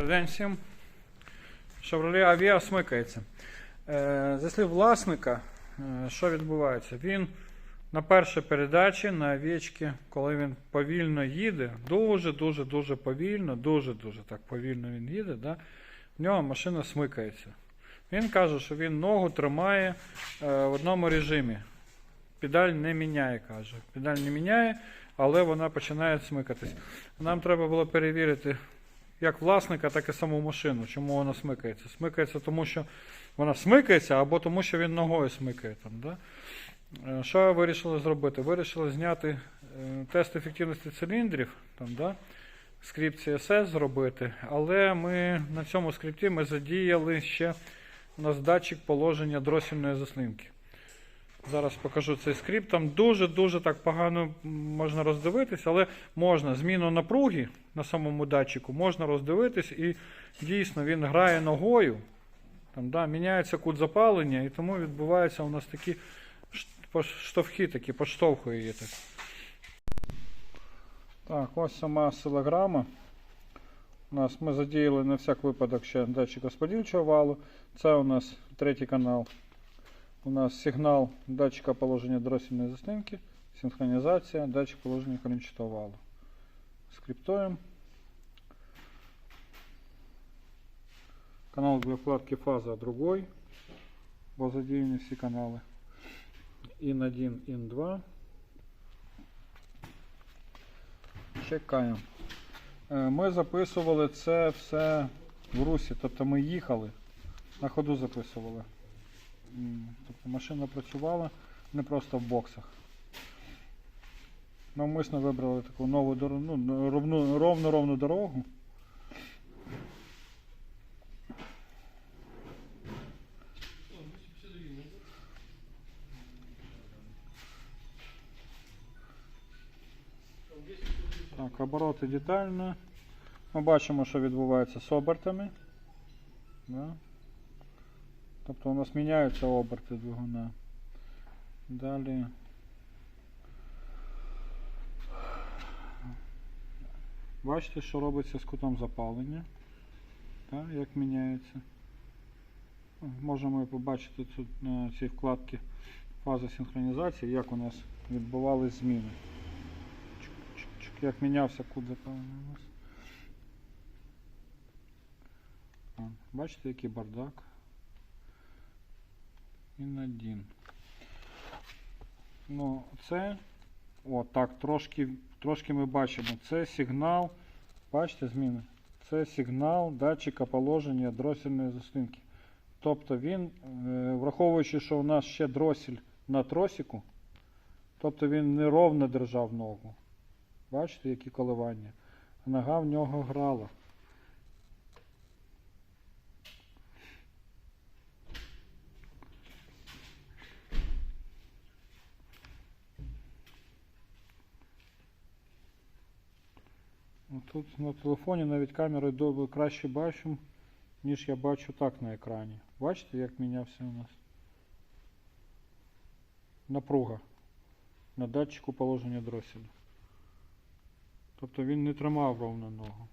Добрий всім. Chevrolet Avia смикається. Е, Зі слів власника, е, що відбувається? Він на першій передачі на овечки, коли він повільно їде, дуже-дуже дуже повільно, дуже-дуже так повільно він їде, да, в нього машина смикається. Він каже, що він ногу тримає е, в одному режимі. Педаль не міняє, каже. Педаль не міняє, але вона починає смикатись. Нам треба було перевірити як власника, так і саму машину. Чому вона смикається? Смикається, тому що вона смикається, або тому, що він ногою смикає. Там, да? Е, Що вирішили зробити? Вирішили зняти е, тест ефективності циліндрів, там, да? скрипт CSS зробити, але ми на цьому скрипті ми задіяли ще у нас датчик положення дросільної заслінки. Зараз покажу цей скрипт. Там дуже-дуже так погано можна роздивитись, але можна зміну напруги на самому датчику можна роздивитись, і дійсно він грає ногою. Там, да, міняється кут запалення, і тому відбуваються у нас такі штовхи, такі поштовхує її так. Так, ось сама силограма. У нас ми задіяли на всяк випадок ще датчик розподільчого валу. Це у нас третій канал. У нас сигнал датчика положення дросільної заслінки, синхронізація, датчик положення коленчатого валу. Скриптуем. Канал для вкладки фаза другой. Бо задіяні всі канали. ин 1, ин 2. Чекаємо. Е, Ми записували це все в русі, тобто ми їхали, на ходу записували. Тобто машина працювала не просто в боксах. Навмисно вибрали таку нову ну, ровну, ровну ровну дорогу. Так, обороти детально. Ми бачимо, що відбувається з обертами. Да. Тобто у нас міняються оберти двигуна. Далі. Бачите, що робиться з кутом запалення. Так, як міняється. Можемо побачити тут на цій вкладці фази синхронізації, як у нас відбувались зміни. Як мінявся кут запалення у нас. Бачите, який бардак. Він один. Ну, це, о, так, трошки, трошки ми бачимо. Це сигнал, бачите зміни? Це сигнал датчика положення дросільної заслінки. Тобто він, е, враховуючи, що у нас ще дросель на тросику, тобто він не ровно держав ногу. Бачите, які коливання? Нога в нього грала. Тут на телефоні навіть камерою добре краще бачимо, ніж я бачу так на екрані. Бачите, як мінявся у нас? Напруга на датчику положення дроселя. Тобто він не тримав ровно ногу.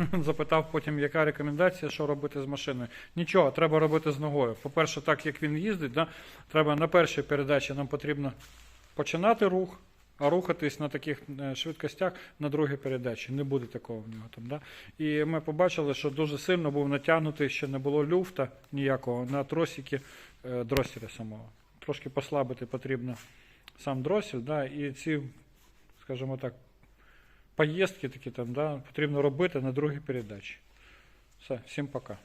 Запитав потім, яка рекомендація, що робити з машиною. Нічого, треба робити з ногою. По-перше, так як він їздить, да, треба на першій передачі нам потрібно починати рух, рухатись на таких е, швидкостях на другій передачі. Не буде такого в нього там. Да? І ми побачили, що дуже сильно був натягнутий, ще не було люфта ніякого на тросики е, дросіля самого. Трошки послабити потрібно сам дросіль, да? і ці, скажімо так, поїздки такі там, да, потрібно робити на другій передачі. Все, всім пока.